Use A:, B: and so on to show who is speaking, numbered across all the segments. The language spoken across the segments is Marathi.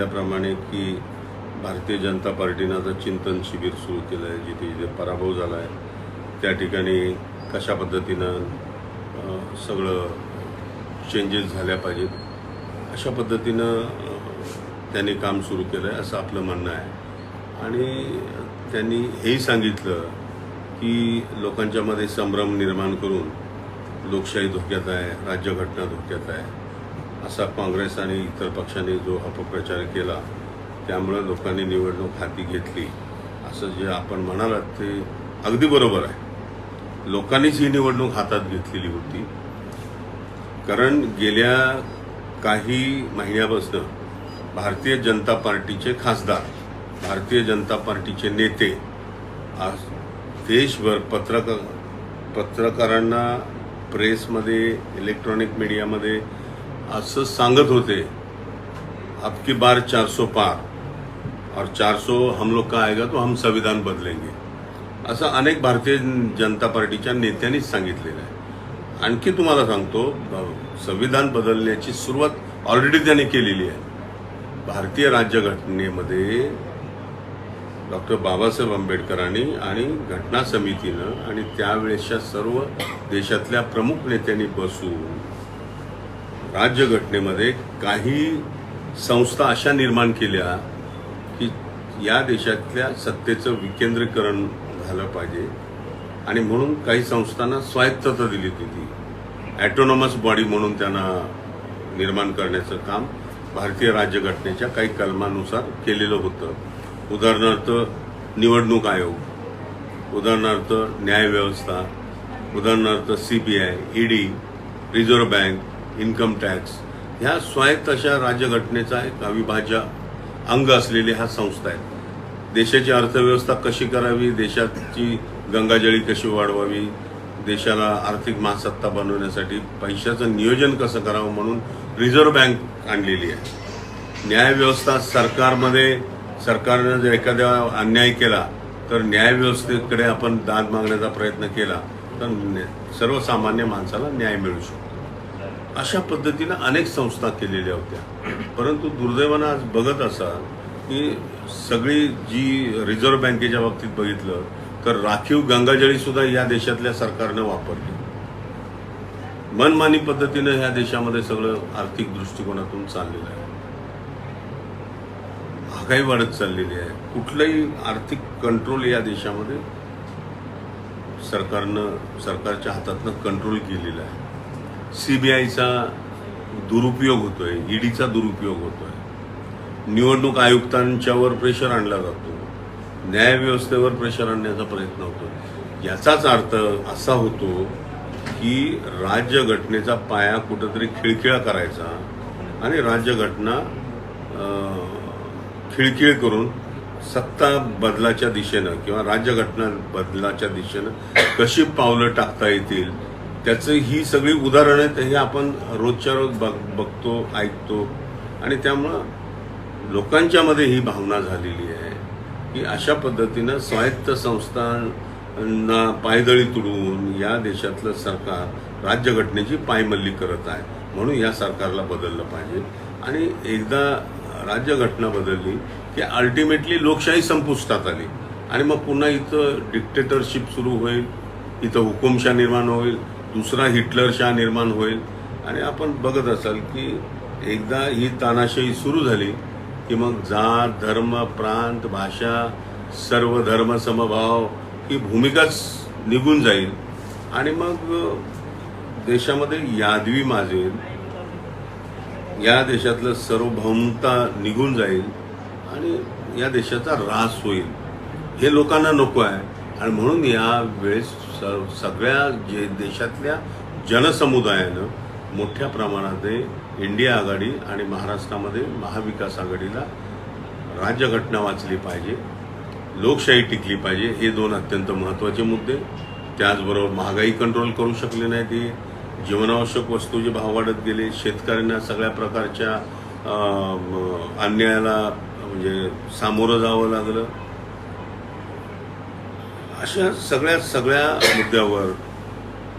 A: सांगितल्याप्रमाणे की भारतीय जनता पार्टीनं आता चिंतन शिबिर सुरू केलं आहे जिथे जिथे पराभव झाला आहे त्या ठिकाणी कशा पद्धतीनं सगळं चेंजेस झाल्या पाहिजेत अशा पद्धतीनं त्यांनी काम सुरू केलं आहे असं आपलं म्हणणं आहे. आणि त्यांनी हेही सांगितलं की लोकांच्यामध्ये संभ्रम निर्माण करून लोकशाही धोक्यात आहे राज्यघटना धोक्यात आहे. असा काँग्रेस आणि इतर पक्षांनी जो अपप्रचार केला त्यामुळे लोकांनी निवडणूक हाती घेतली. असं जे आपण म्हणालात ते अगदी बरोबर आहे. लोकांनीच ही निवडणूक हातात घेतलेली होती. कारण गेल्या काही महिन्यापासून भारतीय जनता पार्टीचे खासदार भारतीय जनता पार्टीचे नेते आज देशभर पत्रक पत्रकारांना प्रेसमध्ये इलेक्ट्रॉनिक मीडियामध्ये असं सांगत होते अब की बार 400 पार। और 400 हम लोग का आएगा तो हम संविधान बदलेंगे। असं अनेक भारतीय जनता पार्टीच्या नेत्यांनीच सांगितलेलं आहे। आणखी तुम्हाला सांगतो संविधान बदलण्याची सुरुवात ऑलरेडी त्यांनी केलेली आहे। भारतीय राज्यघटनेमध्ये डॉक्टर बाबासाहेब आंबेडकरांनी आणि घटना समितीनं आणि त्यावेळेसच्या सर्व देशातल्या प्रमुख नेत्यांनी बसून राज्यघटनेमध्ये काही संस्था अशा निर्माण केल्या की या देशातल्या सत्तेचं विकेंद्रीकरण झालं पाहिजे. आणि म्हणून काही संस्थांना स्वायत्तता दिली होती ॲटोनॉमस बॉडी म्हणून त्यांना निर्माण करण्याचं काम भारतीय राज्यघटनेच्या काही कलमानुसार केलेलं होतं. उदाहरणार्थ निवडणूक आयोग. उदाहरणार्थ न्यायव्यवस्था. उदाहरणार्थ C B I ED reserve bank income tax ह्या स्वायत्त अशा राज्यघटनेचा एक अविभाज्य अंग असलेल्या ह्या संस्था आहेत देशाची अर्थव्यवस्था कशी करावी? देशाची गंगाजळी कशी वाढवावी? देशाला आर्थिक महासत्ता बनवण्यासाठी पैशाचं नियोजन कसं करावं म्हणून रिझर्व्ह बँक आणलेली आहे. न्यायव्यवस्था सरकारमध्ये सरकारनं जर एखाद्या अन्याय केला तर न्यायव्यवस्थेकडे आपण दाद मागण्याचा प्रयत्न केला तर सर्वसामान्य माणसाला न्याय मिळू शकतो. अशा पद्धतीनं अनेक संस्था केलेल्या होत्या. परंतु दुर्दैवानं आज बघत असा की सगळी जी रिझर्व्ह बँकेच्या बाबतीत बघितलं तर राखीव गंगाजळी सुद्धा या देशातल्या सरकारनं वापरली. मनमानी पद्धतीनं ह्या देशामध्ये सगळं आर्थिक दृष्टिकोनातून चाललेलं आहे. महागाई वाढत चाललेली आहे. कुठलंही आर्थिक कंट्रोल या देशामध्ये सरकारनं सरकारच्या हातातनं कंट्रोल केलेलं आहे. सीबीआयचा दुरुपयोग होतोय ईडीचा दुरुपयोग होतोय. निवडणूक आयुक्तांच्यावर प्रेशर आणला जातो. न्यायव्यवस्थेवर प्रेशर आणण्याचा प्रयत्न होतो. याचाच अर्थ असा होतो की राज्यघटनेचा पाया कुठंतरी खिळखिळा करायचा आणि राज्यघटना खिळखिळ करून सत्ता बदलाच्या दिशेनं किंवा राज्यघटना बदलाच्या दिशेनं कशी पावलं टाकता येतील त्याचं ही सगळी उदाहरणं आहेत हे आपण रोजच्या रोज बघ बघतो ऐकतो. आणि त्यामुळं लोकांच्यामध्ये ही भावना झालेली आहे की अशा पद्धतीनं स्वायत्त संस्थांना पायदळी तुडवून या देशातलं सरकार राज्यघटनेची पायमल्ली करत आहे. म्हणून या सरकारला बदललं पाहिजे. आणि एकदा राज्यघटना बदलली की अल्टिमेटली लोकशाही संपुष्टात आली. आणि मग पुन्हा इथं डिक्टेटरशिप सुरू होईल इथं हुकुमशा निर्माण होईल दुसरा हिटलरशा निर्माण होईल. आणि आपण बघत असाल की एकदा ही तानाशाही सुरू झाली की मग जात धर्म प्रांत भाषा सर्व धर्म समभाव ही भूमिकाच निघून जाईल. आणि मग देशामध्ये यादवी माजेल. या देशातलं सार्वभौमता निघून जाईल आणि या देशाचा ऱ्हास होईल. हे लोकांना नको आहे. आणि म्हणून या वेळेस स- सगळ्या जे देशातल्या जनसमुदायानं मोठ्या प्रमाणात इंडिया आघाडी आणि महाराष्ट्रामध्ये महाविकास आघाडीला राज्यघटना वाचली पाहिजे लोकशाही टिकली पाहिजे हे दोन अत्यंत महत्त्वाचे मुद्दे. त्याचबरोबर महागाई कंट्रोल करू शकले नाही ते. जीवनावश्यक वस्तूचे भाव वाढत गेले शेतकऱ्यांना सगळ्या प्रकारच्या अन्यायाला म्हणजे सामोरं जावं लागलं. अशा सगळ्या सगळ्या मुद्द्यावर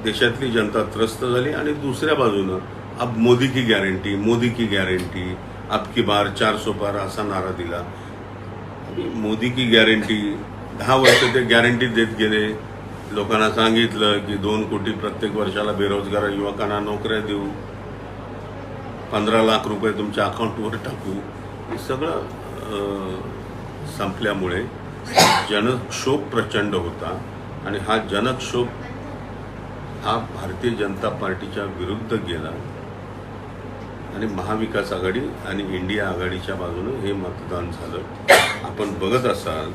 A: देशातली जनता त्रस्त झाली आणि दुसऱ्या बाजूनं अब मोदी की गॅरंटी मोदी की गॅरंटी अबकी बार चार सो पार असा नारा दिला. मोदी की गॅरंटी दहा वर्ष ते गॅरंटी देत गेले. लोकांना सांगितलं की दोन कोटी प्रत्येक वर्षाला बेरोजगार युवकांना नोकऱ्या देऊ. पंधरा लाख रुपये तुमच्या अकाउंटवर टाकू. हे सगळं संपल्यामुळे जनक्षोभ प्रचंड होता आणि हा जनक्षोभ हा भारतीय जनता पार्टीच्या विरुद्ध गेला. आणि महाविकास आघाडी आणि इंडिया आघाडीच्या बाजूने हे मतदान झालं. आपण बघत असाल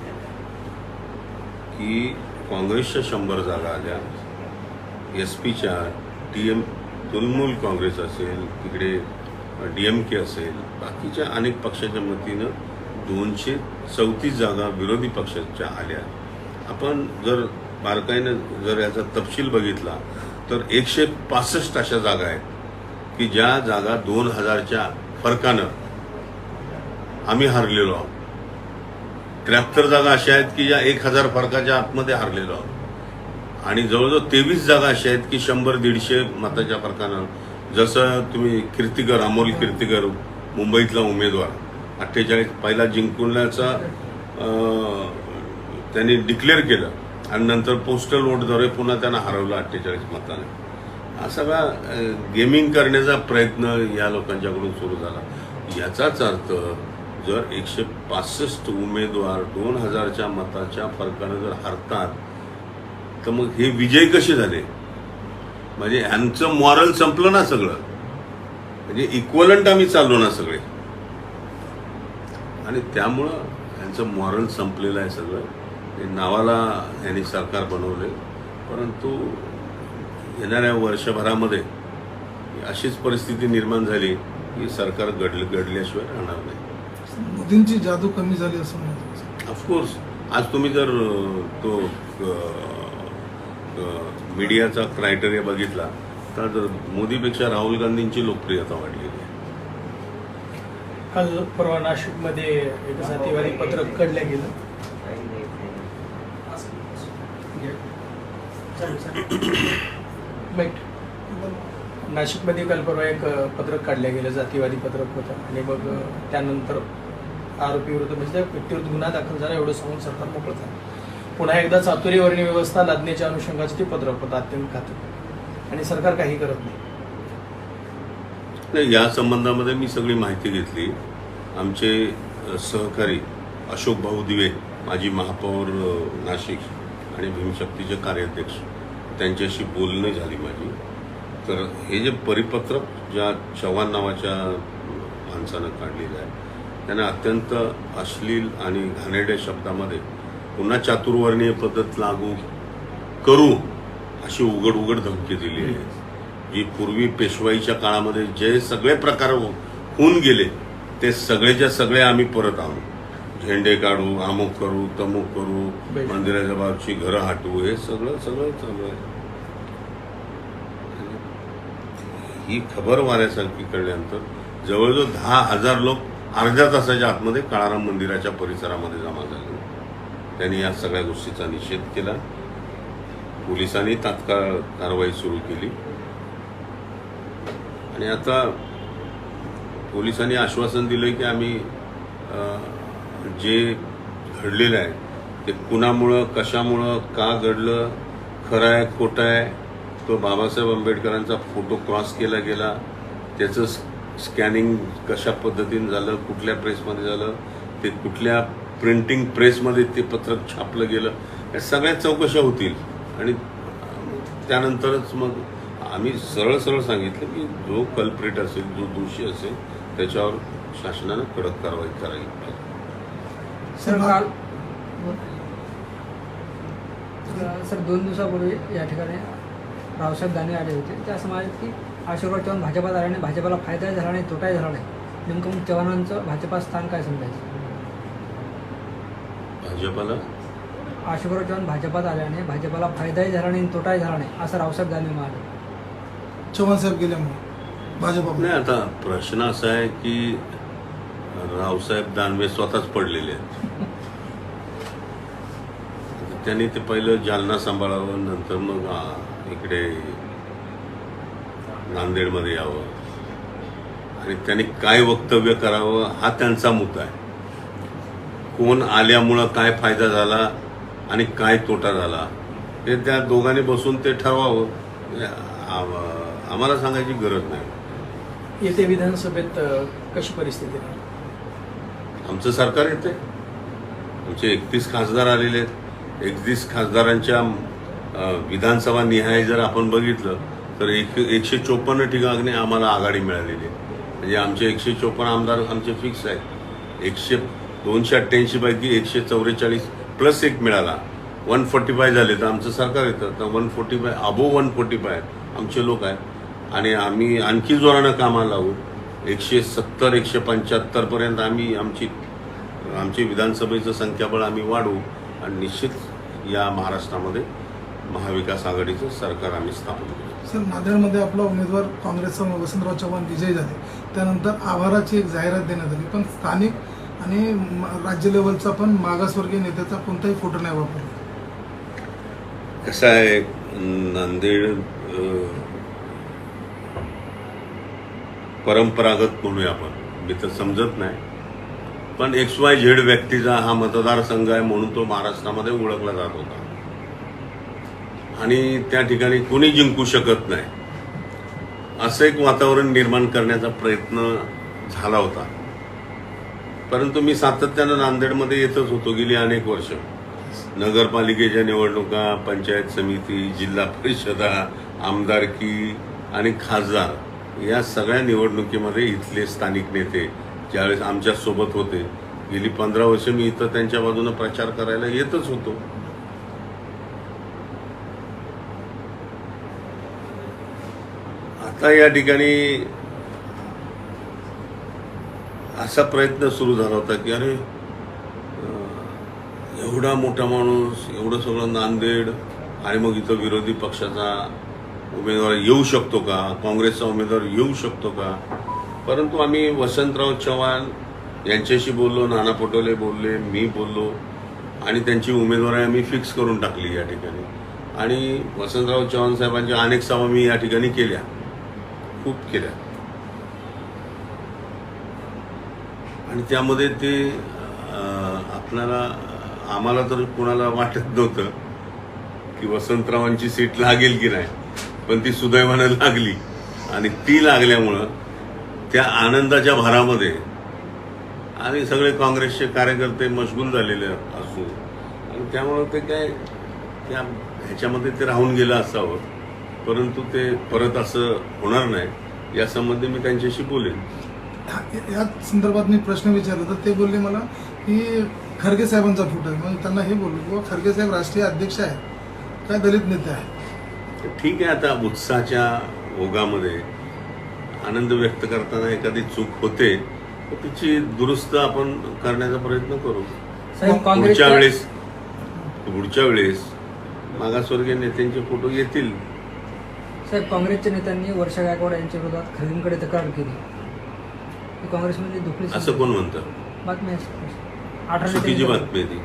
A: की काँग्रेसच्या शंभर जागा आल्या. एस पीच्या डी एम तुलमूल काँग्रेस असेल तिकडे डी एम के असेल बाकीच्या अनेक पक्षाच्या मतीनं दोनशे चौतीस जागा विरोधी पक्षाच्या आल्या. आपण जर बारकाईनं जर याचा तपशील बघितला तर एकशे पासष्ट अशा जागा आहेत की ज्या जागा दोन हजारच्या फरकानं आम्ही हरलेलो आहोत. त्र्याहत्तर जागा अशा आहेत की ज्या एक हजार फरकाच्या आतमध्ये हरलेलो आहोत. आणि जवळजवळ तेवीस जागा अशा आहेत की शंभर दीडशे मताच्या फरकानं. जसं तुम्ही कीर्तिकर अमोल कीर्तिकर मुंबईतला उमेदवार. अठ्ठेचाळीस पहिला जिंकण्याचा त्यांनी डिक्लेअर केलं. आणि नंतर पोस्टल वोटद्वारे पुन्हा त्यांना हरवलं अठ्ठेचाळीस मताने. हा सगळा गेमिंग करण्याचा प्रयत्न या लोकांच्याकडून सुरू झाला. याचाच अर्थ जर एकशे पासष्ट उमेदवार दोन हजारच्या मताच्या फरकानं जर हरतात तर मग हे विजय कसे झाले? म्हणजे ह्यांचं मॉरल संपलं ना सगळं. म्हणजे इक्वलंट आम्ही चाललो ना सगळे. आणि त्यामुळं यांचं मॉरल संपलेलं आहे सगळं. हे नावाला यांनी सरकार बनवले परंतु येणाऱ्या वर्षभरामध्ये अशीच परिस्थिती निर्माण झाली की सरकार घडलं घडल्याशिवाय राहणार नाही.
B: मोदींची जादू कमी झाली असं म्हणतात
A: ऑफकोर्स आज तुम्ही जर तो मीडियाचा क्रायटेरिया बघितला तर मोदीपेक्षा राहुल गांधींची लोकप्रियता वाढलेली आहे.
C: काल परवा नाशिकमध्ये एक जातीवादी पत्रक काढलं गेलं. नाशिकमध्ये काल परवा एक पत्रक काढलं गेलं जातीवादी पत्रक होतं. आणि मग त्यानंतर आरोपी विरुद्ध म्हणजे त्या व्यक्तीविरुद्ध गुन्हा दाखल झाला एवढं सांगून सरकार मोकळं झालं. पुन्हा एकदा चातुर्यवर्णी व्यवस्था लादण्याच्या अनुषंगाचं ते पत्रक होतं अत्यंत घातक. आणि सरकार काही करत नाही.
A: नाही या संबंधामध्ये मी सगळी माहिती घेतली. आमचे सहकारी अशोक भाऊ दिवे माजी महापौर नाशिक आणि भीमशक्तीचे कार्याध्यक्ष त्यांच्याशी बोलणी झाली माझी. तर हे जे परिपत्रक ज्या चव्हाण नावाच्या माणसानं काढलेलं आहे त्यांना अत्यंत अश्लील आणि घाणेरड्या शब्दामध्ये पुन्हा चातुर्वर्णीय पद्धत लागू करू अशी उघड उघड धमकी दिली आहे. जी पूर्वी पेशवाईच्या काळामध्ये जे सगळे प्रकार होऊन गेले ते सगळेच्या सगळे आम्ही परत आणू. झेंडे काढू अमुक करू तमुक करू. मंदिराच्या बाजूची घरं हटवू हे सगळं सगळं चालू आहे ही खबर वाऱ्यासारखी कळल्यानंतर जवळजवळ दहा हजार लोक अर्ध्या तासाच्या आतमध्ये काळाराम मंदिराच्या परिसरामध्ये जमा झाले. त्यांनी या सगळ्या गोष्टीचा निषेध केला. पोलिसांनी तात्काळ कारवाई सुरू केली. आणि आता पोलिसांनी आश्वासन दिलं की आम्ही जे घडलेलं आहे ते कुणामुळं कशामुळं का घडलं खरं आहे खोटं आहे तो बाबासाहेब आंबेडकरांचा फोटो क्रॉस केला गेला त्याचं स्कॅनिंग कशा पद्धतीनं झालं कुठल्या प्रेसमध्ये झालं ते कुठल्या प्रिंटिंग प्रेसमध्ये ते पत्रक छापलं गेलं या सगळ्या चौकशा होतील. आणि त्यानंतरच मग आम्ही सरळ सरळ सांगितलं की जो कल्प्रेट असेल जो दोषी असेल त्याच्यावर शासनानं कडक कारवाई करायला पाहिजे.
D: सर काल सर दोन दिवसापूर्वी या ठिकाणी रावसाहेब दानवे आले होते. त्या समाजात की आशीर्वाद चव्हाण भाजपात आल्याने भाजपाला फायदाही झाला नाही तोटाही झाला नाही. नेमकं मग चव्हाणांचं भाजपात स्थान काय समजायचं?
A: भाजपाला?
D: आशीर्वाद चव्हाण भाजपात आल्याने भाजपाला फायदाही झाला नाही आणि तोटाही झाला नाही असं रावसाहेब दानवे म्हणाले.
B: चव्हाण साहेब गेल्यामुळे भाजपा
A: नाही आता प्रश्न असा आहे की रावसाहेब दानवे स्वतःच पडलेले आहेत. त्यांनी ते पहिलं जालना सांभाळावं नंतर मग इकडे नांदेडमध्ये यावं. आणि त्यांनी काय वक्तव्य करावं हा त्यांचा मुद्दा आहे. कोण आल्यामुळं काय फायदा झाला आणि काय तोटा झाला हे त्या दोघांनी बसून ते ठरवावं. आम्हाला सांगायची गरज नाही.
C: येते विधानसभेत कशी परिस्थिती
A: आमचं सरकार येते. आमचे एकतीस खासदार आलेले आहेत. एकतीस खासदारांच्या विधानसभा निहाय जर आपण बघितलं तर एक एकशे चोपन्न ठिकाणी आम्हाला आघाडी मिळालेली आहे. म्हणजे आमचे एकशे चोपन्न आमदार आमचे फिक्स आहेत. एकशे दोनशे अठ्ठ्याऐंशी पैकी एकशे चौवेचाळीस प्लस एक मिळाला. वन फोर्टी फाय झाले तर आमचं सरकार येतं. तर वन फोर्टी फाय अबो वन फोर्टी फाय आमचे लोक आहेत. आणि आम्ही आणखी जोरानं कामाला लावू. एकशे सत्तर एकशे पंच्याहत्तर पर्यंत आम्ही आमची आमचे विधानसभेचं संख्याबळ आम्ही वाढवू आणि निश्चित या महाराष्ट्रामध्ये महाविकास आघाडीचं सरकार आम्ही स्थापन करू.
B: सर नांदेडमध्ये आपला उमेदवार काँग्रेसचा वसंतराव चव्हाण विजयी झाले. त्यानंतर आभाराची एक जाहिरात देण्यात आली. पण स्थानिक आणि राज्य लेवलचा पण मागासवर्गीय नेत्याचा कोणताही फोटो नाही वापरला.
A: कसं आहे नांदेड परंपरागत म्हणूया आपण. मी तर समजत नाही. पण एक्स वाय झेड व्यक्तीचा हा मतदारसंघ आहे म्हणून तो महाराष्ट्रामध्ये ओळखला जात होता. आणि त्या ठिकाणी कोणी जिंकू शकत नाही. असं एक वातावरण निर्माण करण्याचा प्रयत्न झाला होता. परंतु मी सातत्यानं नांदेडमध्ये येतच होतो गेली अनेक वर्ष. नगरपालिकेच्या निवडणुका पंचायत समिती जिल्हा परिषदा आमदारकी आणि खासदार. या सगळ्या निवडणुकीमध्ये इथले स्थानिक नेते ज्यावेळेस आमच्यासोबत होते गेली पंधरा वर्ष मी इथं त्यांच्या बाजूने प्रचार करायला येतच होतो. आता या ठिकाणी असा प्रयत्न सुरू झाला होता की अरे एवढा मोठा माणूस एवढं सगळं नांदेड आणि मग इथं विरोधी पक्षाचा उमेदवार येऊ शकतो का? काँग्रेसचा उमेदवार येऊ शकतो का? परंतु आम्ही वसंतराव चव्हाण यांच्याशी बोललो नाना पटोले बोलले मी बोललो आणि त्यांची उमेदवारी आम्ही फिक्स करून टाकली या ठिकाणी. आणि वसंतराव चव्हाण साहेबांच्या अनेक सभा मी या ठिकाणी केल्या. खूप केल्या. आणि त्यामध्ये ते आपल्याला आम्हाला तर कुणाला वाटत नव्हतं की वसंतरावांची सीट लागेल की नाही. पण ती सुदैवानं लागली. आणि ती लागल्यामुळं त्या आनंदाच्या भारामध्ये आणि सगळे काँग्रेसचे कार्यकर्ते मशगूल झालेले असू आणि त्यामुळं ते काय त्या ह्याच्यामध्ये ते राहून गेलं असावं. परंतु ते परत असं होणार नाही यासंबंधी मी त्यांच्याशी बोलेन.
B: या- संदर्भात मी प्रश्न विचारला तर ते बोलले मला की खरगे साहेबांचा फोटो आहे. मग त्यांना हे बोललो किंवा खरगे साहेब राष्ट्रीय अध्यक्ष आहेत. काय दलित नेते आहेत.
A: ठीक आहे आता उत्साहाच्या ओघामध्ये. आनंद व्यक्त करताना एखादी चूक होते तिची दुरुस्त आपण करण्याचा प्रयत्न करू.
D: साहेब
A: पुढच्या
D: काँग्रेसच्या
A: वेळेस पुढच्या वेळेस मागासवर्गीय नेत्यांचे फोटो येतील.
D: साहेब काँग्रेसच्या नेत्यांनी वर्षा गायकवाड यांच्या विरोधात खरेदींकडे तक्रार केली. काँग्रेसमध्ये दुखली
A: असं कोण म्हणतं?
D: बातमी
A: चुकीची बातमी आहे ती.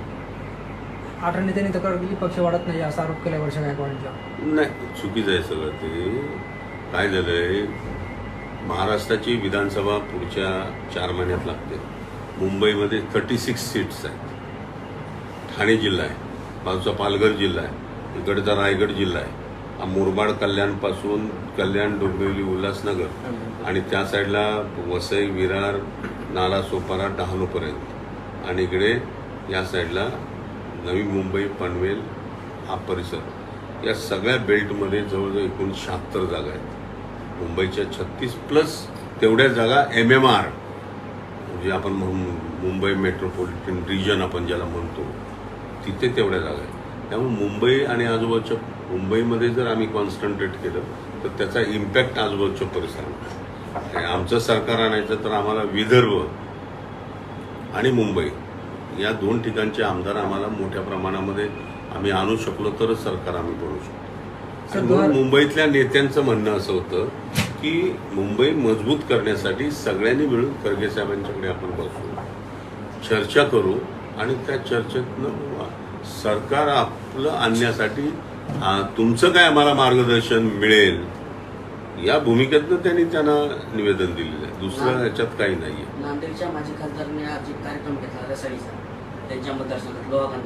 D: अठरा नेत्यांनी तक्रार केली पक्ष वाढत नाही असा आरोप केला वर्षा गायकवाडांच्या.
A: नाही चुकीचं आहे सगळं ते. काय झालंय? महाराष्ट्राची विधानसभा पुढच्या चार महिन्यात लागते. मुंबईमध्ये थर्टी सिक्स सीट्स आहेत. ठाणे जिल्हा आहे बाजूचा पालघर जिल्हा आहे इकडचा रायगड जिल्हा आहे. हा मुरबाड कल्याणपासून कल्याण डोंबिवली उल्हासनगर आणि त्या साईडला वसई विरार नाला सोपारा डहाणूपर्यंत. आणि इकडे या साईडला नवी मुंबई पनवेल हा परिसर. या सगळ्या बेल्टमध्ये जवळजवळ एकूण शहात्तर जागा आहेत. मुंबईच्या छत्तीस प्लस तेवढ्या जागा एम एम आर म्हणजे आपण मुंबई मेट्रोपॉलिटन रिजन आपण ज्याला म्हणतो तिथे तेवढ्या जागा आहेत. त्यामुळे मुंबई आणि आजूबाजूच्या मुंबईमध्ये जर आम्ही कॉन्सन्ट्रेट केलं तर त्याचा इम्पॅक्ट आजूबाजूच्या परिसरात आणि आमचं सरकार आणायचं तर आम्हाला विदर्भ आणि मुंबई या दोन ठिकाणचे आमदार आम्हाला मोठ्या प्रमाणामध्ये आम्ही आणू शकलो तरच सरकार आम्ही बनवू शकतो. आणि म्हणून मुंबईतल्या नेत्यांचं म्हणणं असं होतं की मुंबई मजबूत करण्यासाठी सगळ्यांनी मिळून खरगे साहेबांच्याकडे आपण बसू. चर्चा करू आणि त्या चर्चेतनं सरकार आपलं आणण्यासाठी तुमचं काय आम्हाला मार्गदर्शन मिळेल? या भूमिकेतनं त्यांनी त्यांना निवेदन दिलेलं आहे. दुसरं याच्यात काही नाहीये.
E: नांदेडच्या माजी खासदारांनी आज एक कार्यक्रम घेतला रसाळीचा त्यांच्या मतदारसंघात लोहा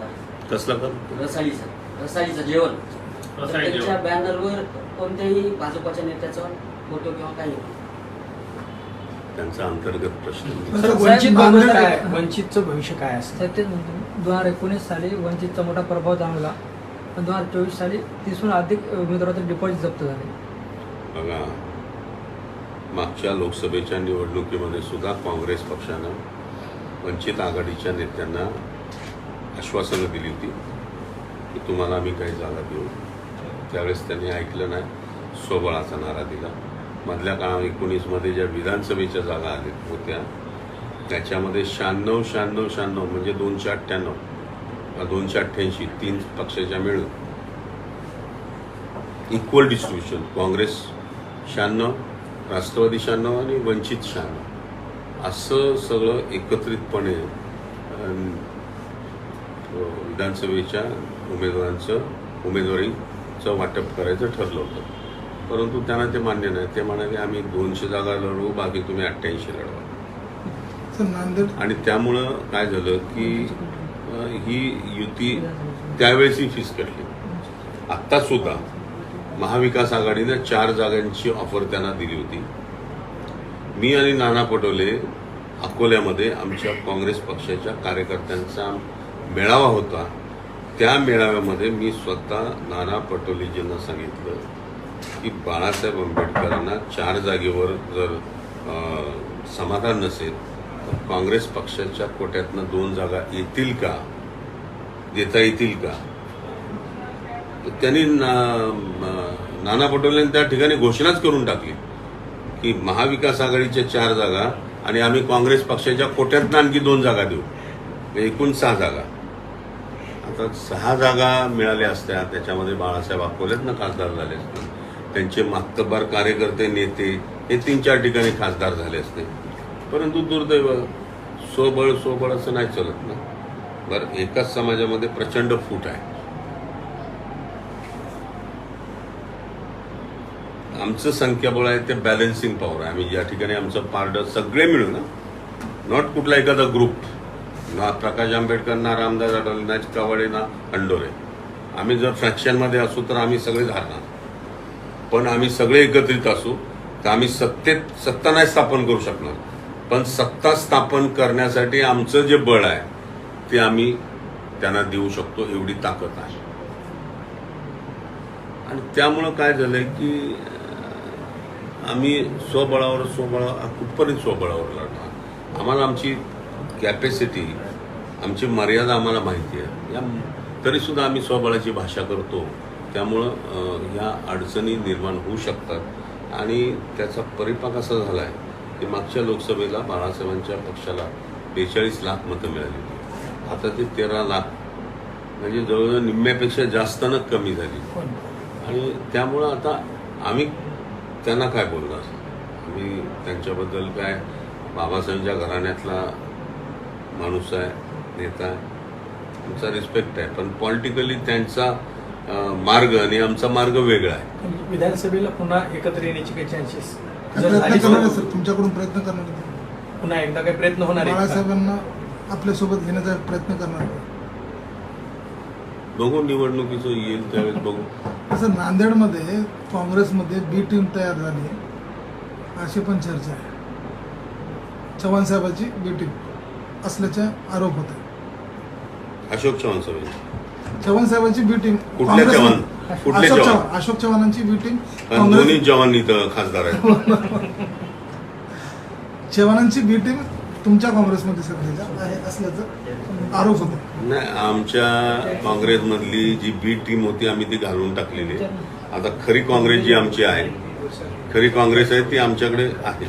A: कसला कर
E: रसाळीचा रसाळीचं जेवण. तर त्यांच्या बॅनरवर कोणत्याही भाजपच्या नेत्याचा फोटो किंवा काही नाही.
A: त्यांचा अंतर्गत प्रश्न.
C: सर, वंचित बाबत काय? वंचितचं भविष्य काय असतं?
D: तर तेच म्हणतो मी. दोन हजार एकोणीस साली वंचितचा मोठा प्रभाव जाणवला. पण दोन हजार चोवीस साली तीसहून अधिक उमेदवारांचे डिपॉझिट जप्त झाले.
A: बघा मागच्या लोकसभेच्या निवडणुकीमध्ये सुद्धा काँग्रेस पक्षानं वंचित आघाडीच्या नेत्यांना आश्वासनं दिली होती की तुम्हाला आम्ही काही जागा देऊ. त्यावेळेस त्यांनी ऐकलं नाही स्वबळाचा नारा दिला. मधल्या काळात एकोणीसमध्ये ज्या विधानसभेच्या जागा आल्या होत्या त्याच्यामध्ये शहाण्णव शहाण्णव शहाण्णव म्हणजे दोनशे अठ्ठ्याण्णव दोनशे अठ्ठ्याऐंशी तीन पक्षाच्या मिळून इक्वल डिस्ट्रीब्युशन काँग्रेस शहाण्णव राष्ट्रवादी शहाण्णव आणि वंचित शहाण्णव. असं सगळं एकत्रितपणे विधानसभेच्या उमेदवारांचं उमेदवारीचं वाटप करायचं ठरलं होतं. परंतु त्यांना ते मान्य नाही. ते म्हणाले आम्ही दोनशे जागा लढवू बाकी तुम्ही अठ्ठ्याऐंशी लढवा. आणि त्यामुळं काय झालं की ही युती त्यावेळेस ही फीस कटली आत्ता सुद्धा महाविकास आघाडीनं चार जागांची ऑफर त्यांना दिली होती. मी आणि नाना पटोले अकोल्यामध्ये आमच्या काँग्रेस पक्षाच्या कार्यकर्त्यांचा मेळावा होता. त्या मेळाव्यामध्ये मी स्वतः नाना पटोलेजींना सांगितलं की बाळासाहेब आंबेडकरांना चार जागेवर जर समाधान नसेल तर काँग्रेस पक्षाच्या कोट्यातनं दोन जागा येतील का? देता येतील का? त्यांनी ना- नाना पटोले त्या ठिकाणी घोषणाच करून टाकली की महाविकास आघाडीच्या चार जागा आणि आम्ही काँग्रेस पक्षाच्या कोट्यातनं आणखी दोन जागा देऊ. एकूण सहा जागा. आता सहा जागा मिळाल्या असत्या. त्याच्यामध्ये बाळासाहेब अकोल्यातनं खासदार झाले असते. त्यांचे मातबार कार्यकर्ते नेते हे तीन चार ठिकाणी खासदार झाले असते. परंतु दुर्दैव स्वबळ स्वबळ असं नाही चलत ना. बरं एकाच समाजामध्ये प्रचंड फूट आहे. आमचं संख्याबळ आहे ते बॅलन्सिंग पॉवर आहे. आम्ही ज्या ठिकाणी आमचं पार्ट सगळे मिळून ना नॉट कुठला एखादा ग्रुप ना प्रकाश आंबेडकर ना रामदास आठवले ना कावडे ना अंडोरे आम्ही जर फ्रॅक्शनमध्ये असू तर आम्ही सगळे हारणार पण आम्ही सगळे एकत्रित असू तर आम्ही सत्तेत सत्ता नाही स्थापन करू शकणार. पण सत्ता स्थापन करण्यासाठी आमचं जे बळ आहे ते आम्ही त्यांना देऊ शकतो एवढी ताकद आहे. आणि त्यामुळं काय झालंय की आम्ही स्वबळावर स्वबळा कुठपर्यंत स्वबळावर लढणार? आम्हाला आमची कॅपॅसिटी आमची मर्यादा आम्हाला माहिती आहे. या तरी सुद्धा आम्ही स्वबळाची भाषा करतो. त्यामुळं ह्या अडचणी निर्माण होऊ शकतात. आणि त्याचा परिपाक असा झाला आहे की मागच्या लोकसभेला बाळासाहेबांच्या पक्षाला बेचाळीस लाख मतं मिळाली होती. आता ते तेरा लाख म्हणजे जवळजवळ निम्म्यापेक्षा जास्त न कमी झाली आणि त्यामुळं आता आम्ही त्यांना काय बोलणार? आम्ही त्यांच्याबद्दल काय? बाबासाहेबांच्या घराण्यातला माणूस आहे नेता आहे. आमचा रिस्पेक्ट आहे. पण पॉलिटिकली त्यांचा मार्ग आणि आमचा मार्ग वेगळा आहे.
C: पण विधानसभेला पुन्हा एकत्र येण्याची काही चान्सेस
B: प्रयत्न करणार सर. तुमच्याकडून प्रयत्न करणार.
C: पुन्हा एकदा काही प्रयत्न होणार आहे का?
B: बाळासाहेबांना आपल्यासोबत घेण्याचा प्रयत्न करणार.
A: बघू निवडणुकीचं येईल त्यावेळेस बघू.
B: तसं नांदेडमध्ये काँग्रेसमध्ये बी टीम तयार झाली अशी पण चर्चा आहे. चव्हाण साहेबाची बी टीम असल्याचे आरोप होते
A: अशोक चव्हाण सभे
B: चव्हाण साहेबांची बी टीम
A: कुठल्या चव्हाण? कुठले
B: अशोक
A: चव्हाण
B: चव्हाण? अशोक चव्हाणांची बी टीम
A: दोन्ही इथं खासदार आहेत.
B: चव्हाणांची बी टीम तुमच्या काँग्रेसमध्ये सध्याच्या आहे आरोप होते.
A: नाही आमच्या काँग्रेसमधली जी बी टीम होती आम्ही ती घालून टाकलेली आहे. आता खरी काँग्रेस जी आमची आहे खरी काँग्रेस आहे ती आमच्याकडे आहे.